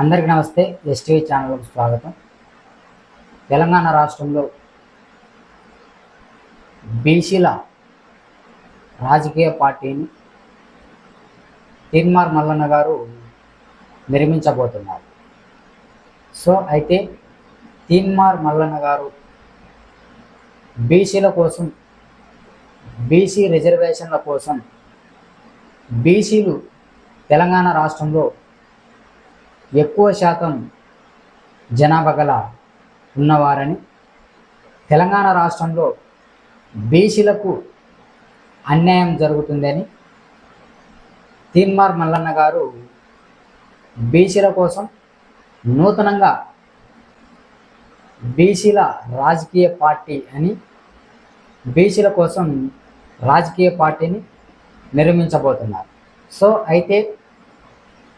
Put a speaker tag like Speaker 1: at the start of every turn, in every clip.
Speaker 1: అందరికీ నమస్తే ఎస్టీవీ ఛానల్కు స్వాగతం. తెలంగాణ రాష్ట్రంలో బీసీల రాజకీయ పార్టీని తీన్మార్ మల్లన్న గారు నిర్మించబోతున్నారు. సో అయితే తీన్మార్ మల్లన్న గారు బీసీల కోసం బీసీ రిజర్వేషన్ల కోసం బీసీలు తెలంగాణ రాష్ట్రంలో ఎక్కువ శాతం జనాభా గల ఉన్నవారని తెలంగాణ రాష్ట్రంలో బీసీలకు అన్యాయం జరుగుతుందని తీన్మార్ మల్లన్న గారు బీసీల కోసం నూతనంగా బీసీల రాజకీయ పార్టీ అని బీసీల కోసం రాజకీయ పార్టీని నిర్మించబోతున్నారు. సో అయితే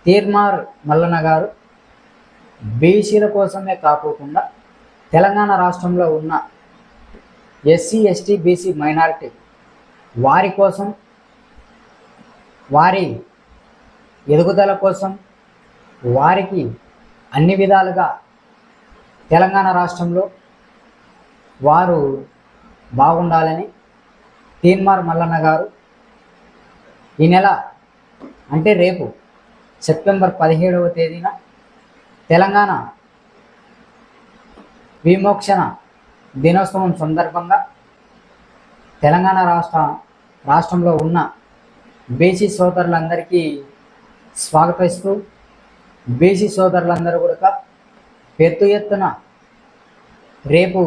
Speaker 1: తీర్మార్ మల్లన్న గారు బీసీల కోసమే కాకోకుండా తెలంగాణ రాష్ట్రంలో ఉన్న ఎస్సీ ఎస్టీ బీసీ మైనారిటీ వారి కోసం వారి ఎదుగుదల కోసం వారికి అన్ని విధాలుగా తెలంగాణ రాష్ట్రంలో వారు బాగుండాలని తీన్మార్ మల్లన్న గారు ఈ నెల అంటే రేపు సెప్టెంబర్ పదిహేడవ తేదీన తెలంగాణ విమోక్షణ దినోత్సవం సందర్భంగా తెలంగాణ రాష్ట్ర రాష్ట్రంలో ఉన్న బీసీ సోదరులందరికీ స్వాగతిస్తూ బీసీ సోదరులందరూ కూడా పెద్ద ఎత్తున రేపు